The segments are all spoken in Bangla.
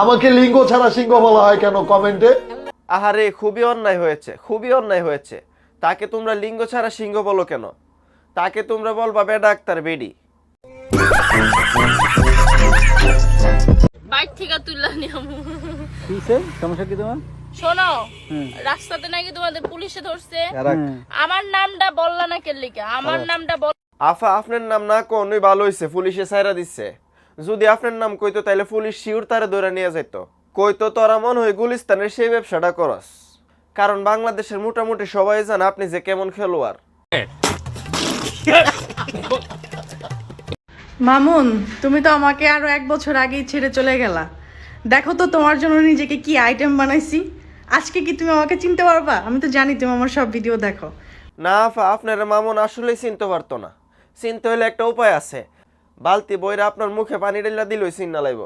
আমাকে লিঙ্গ ছাড়া সিংহ বলা হয় কেন কমেন্টে? আহারে খুবই অন্যায় হয়েছে খুবই অন্যায় হয়েছে। তাকে তোমরা লিঙ্গ ছাড়া সিংহ বলো কেন? তাকে তোমরা বলবা বে ডাক্তার বেডি। বাইক থেকে তুললাম নিয়মু কিসে সমস্যা কি তোমার? শোনো রাস্তাতে নাকি তোমাদের পুলিশে ধরছে। আমার নামটা বললা না কেল্লিকা আমার নামটা বল আফা আপনার নাম না কোনই ভালো হইছে পুলিশে সাইরা দিচ্ছে যদি আপনার নাম কইতো তাইলে পুলিশ শিউর তারে ধরে নিয়ে যেত কইতো তোরা মন হয় গুলিস্তানের সেই ব্যবসাটা করস। কারণ বাংলাদেশের মোটামুটি সবাই জানে আপনি যে কেমন খেলোয়াড়। মামুন তুমি তো আমাকে আরও এক বছর আগেই ছেড়ে চলে গেলা। দেখো তো তোমার জন্য নিজেকে কি আইটেম বানাইছি। আজকে কি তুমি আমাকে চিনতে পারবা? আমি তো জানি তুমি আমার সব ভিডিও দেখো। না আফা আপনার মামুন আসলেই চিনতে পারতো না। চিনতে হলে একটা উপায় আছে। বালতি বইরা আপনার মুখে পানি ঢেলা দিলই চিন্না লাইব।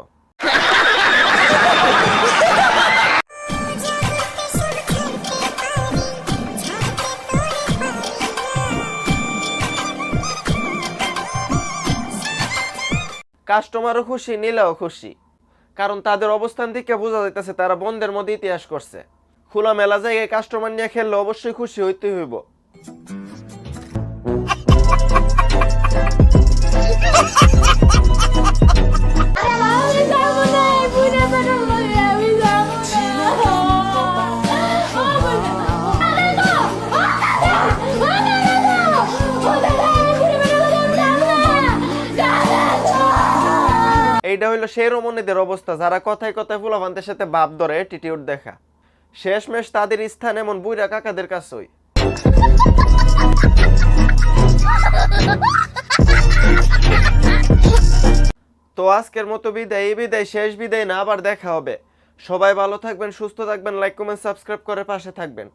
কাস্টমারও খুশি, নিলেও খুশি। কারণ তাদের অবস্থান থেকে বোঝা যাইতেছে তারা বন্ধের মধ্যে ইতিহাস করছে। খোলা মেলা জায়গায় কাস্টমার নিয়ে খেললে অবশ্যই খুশি হইতে হইব। এইটা হইল সেই রমণীদের অবস্থা, যারা কথায় কথায় ফুলাফান্তের সাথে বাপ ধরে অ্যাটিটিউড দেখা। শেষমেশ তাদের স্থান এমন বুইরা কাকাদের কাছেই। তো আজকের মতো বিদায়, এই বিদায় শেষ বিদায় না, আবার দেখা হবে। সবাই ভালো থাকবেন, সুস্থ থাকবেন লাইক কমেন্ট সাবস্ক্রাইব করে পাশে থাকবেন।